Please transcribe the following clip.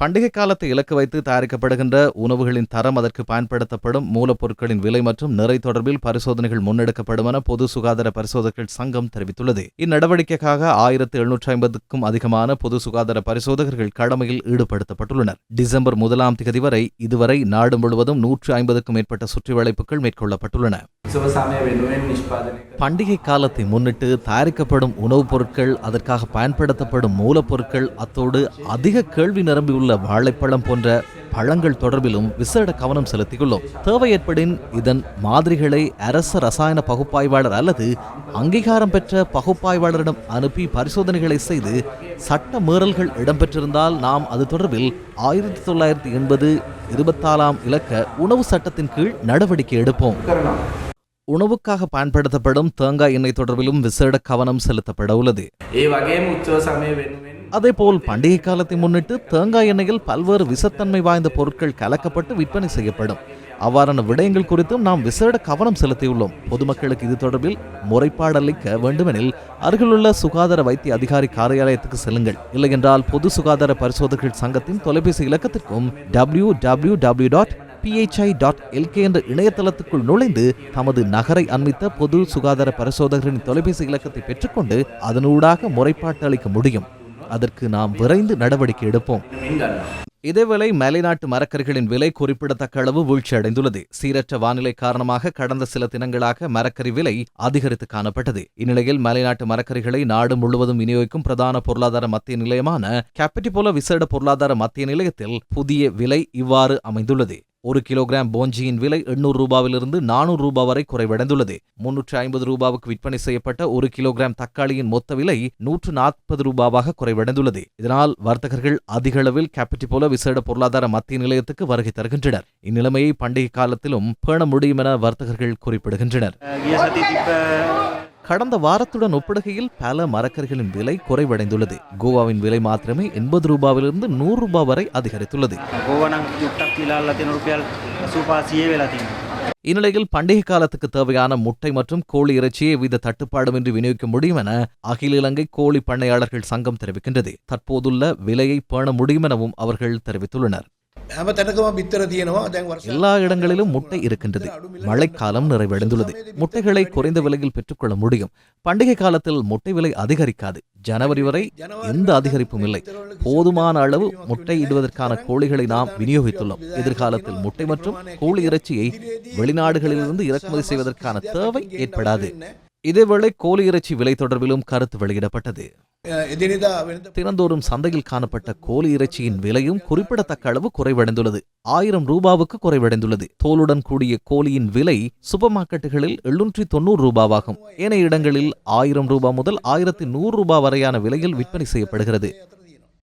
பண்டிகை காலத்தை இலக்கு வைத்து தயாரிக்கப்படுகின்ற உணவுகளின் தரம் அதற்கு பயன்படுத்தப்படும் மூலப்பொருட்களின் விலை மற்றும் நிறை தொடர்பில் பரிசோதனைகள் முன்னெடுக்கப்படும் என பொது சுகாதார பரிசோதகர்கள் சங்கம் தெரிவித்துள்ளது. இந்நடவடிக்கைக்காக ஆயிரத்து எழுநூற்றி ஐம்பதுக்கும் அதிகமான பொது சுகாதார பரிசோதகர்கள் கடமையில் ஈடுபடுத்தப்பட்டுள்ளனர். டிசம்பர் முதலாம் தேதி வரை இதுவரை நாடு முழுவதும் நூற்று ஐம்பதுக்கும் மேற்பட்ட சுற்றிவளைப்புகள் மேற்கொள்ளப்பட்டுள்ளன. பண்டிகை காலத்தை முன்னிட்டு தயாரிக்கப்படும் உணவுப் பொருட்கள் அதற்காக பயன்படுத்தப்படும் மூலப்பொருட்கள் அத்தோடு அதிக கேள்வி நிரம்பியுள்ள உள்ள வாழைப்பழம் போன்ற பழங்கள் தொடர்பிலும் விசேட கவனம் செலுத்தியுள்ளோம். தேவை ஏற்படின் இதன் மாதிரிகளை அரச ரசாயன பகுப்பாய்வாளர் அல்லது அங்கீகாரம் பெற்ற பகுப்பாய்வாளரிடம் அனுப்பி பரிசோதனைகளை செய்து சட்ட மீறல்கள் இடம்பெற்றிருந்தால் நாம் அது தொடர்பில் ஆயிரத்தி தொள்ளாயிரத்தி எண்பது இருபத்தாலாம் இலக்க உணவு சட்டத்தின் கீழ் நடவடிக்கை எடுப்போம். உணவுக்காக பயன்படுத்தப்படும் தேங்காய் எண்ணெய் தொடர்பிலும் விசேட கவனம் செலுத்தப்பட உள்ளது. அதேபோல் பண்டிகை காலத்தை முன்னிட்டு தேங்காய் எண்ணெயில் பல்வேறு விசத்தன்மை வாய்ந்த பொருட்கள் கலக்கப்பட்டு விற்பனை செய்யப்படும். அவ்வாறான விடயங்கள் குறித்தும் நாம் விசேட கவனம் செலுத்தியுள்ளோம். பொதுமக்களுக்கு இது தொடர்பில் முறைப்பாடளிக்க வேண்டுமெனில் அருகிலுள்ள சுகாதார வைத்திய அதிகாரி காரியாலயத்துக்கு செல்லுங்கள். இல்லையென்றால் பொது சுகாதார பரிசோதகர்கள் சங்கத்தின் தொலைபேசி இலக்கத்திற்கும் W W W dot PHI dot LK என்ற இணையதளத்துக்குள் நுழைந்து தமது நகரை அண்மித்த பொது சுகாதார பரிசோதகரின் தொலைபேசி இலக்கத்தை பெற்றுக்கொண்டு அதனூடாக முறைப்பாட்டு அளிக்க முடியும். அதற்கு நாம் விரைந்து நடவடிக்கை எடுப்போம். இதேவேளை மேலைநாட்டு மரக்கறிகளின் விலை குறிப்பிடத்தக்க அளவு வீழ்ச்சியடைந்துள்ளது. சீரற்ற வானிலை காரணமாக கடந்த சில தினங்களாக மரக்கறி விலை அதிகரித்து காணப்பட்டது. இந்நிலையில் மேலைநாட்டு மரக்கறிகளை நாடு முழுவதும் விநியோகிக்கும் பிரதான பொருளாதார மத்திய நிலையமான கேப்பிட்டிபோல விசேட பொருளாதார மத்திய நிலையத்தில் புதிய விலை இவ்வாறு அமைந்துள்ளது. ஒரு கிலோகிராம் போஞ்சியின் விலை எண்ணூறு ரூபாவிலிருந்து நானூறு ரூபாய் வரை குறைவடைந்துள்ளது. முன்னூற்று ஐம்பது ரூபாவுக்கு விற்பனை செய்யப்பட்ட ஒரு கிலோகிராம் தக்காளியின் மொத்த விலை நூற்று நாற்பது ரூபாவாக குறைவடைந்துள்ளது. இதனால் வர்த்தகர்கள் அதிக அளவில் கேபிட்டிபோல விசேட பொருளாதார மத்திய நிலையத்துக்கு வருகை தருகின்றனர். இந்நிலைமையை பண்டிகை காலத்திலும் பேண முடியும் என வர்த்தகர்கள் குறிப்பிடுகின்றனர். கடந்த வாரத்துடன் ஒப்பிடுகையில் பல மரக்கறிகளின் விலை குறைவடைந்துள்ளது. கோவாவின் விலை மாத்திரமே எண்பது ரூபாவிலிருந்து நூறு ரூபாய் வரை அதிகரித்துள்ளது. இந்நிலையில் பண்டிகை காலத்துக்கு தேவையான முட்டை மற்றும் கோழி இறைச்சியை வித தட்டுப்பாடுமின்றி விநியோகிக்க முடியும் என அகில இலங்கை கோழி பண்ணையாளர்கள் சங்கம் தெரிவிக்கின்றது. தற்போதுள்ள விலையை பேண முடியும் எனவும் அவர்கள் தெரிவித்துள்ளனர். எல்லா இடங்களிலும் முட்டை இருக்கின்றது. மழைக்காலம் நிறைவடைந்துள்ளது. முட்டைகளை குறைந்த விலையில் பெற்றுக்கொள்ள முடியும். பண்டிகை காலத்தில் முட்டை விலை அதிகரிக்காது. ஜனவரி வரை எந்த அதிகரிப்பும் இல்லை. போதுமான அளவு முட்டை இடுவதற்கான கோழிகளை நாம் விநியோகித்துள்ளோம். எதிர்காலத்தில் முட்டை மற்றும் கோழி இறைச்சியை வெளிநாடுகளிலிருந்து இறக்குமதி செய்வதற்கான தேவை ஏற்படாது. இதேவேளை கோழி இறைச்சி விலை தொடர்பிலும் கருத்து வெளியிடப்பட்டது. திறந்தோறும் சந்தையில் காணப்பட்ட கோழி இறைச்சியின் விலையும் குறிப்பிடத்தக்க அளவு குறைவடைந்துள்ளது. ஆயிரம் ரூபாவுக்கு குறைவடைந்துள்ளது. தோலுடன் கூடிய கோழியின் விலை சூப்பர் மார்க்கெட்டுகளில் எழுநூற்றி தொண்ணூறு ரூபாவாகும். ஏனைய இடங்களில் ஆயிரம் ரூபாய் முதல் ஆயிரத்தி நூறு ரூபாய் வரையான விலையில் விற்பனை செய்யப்படுகிறது.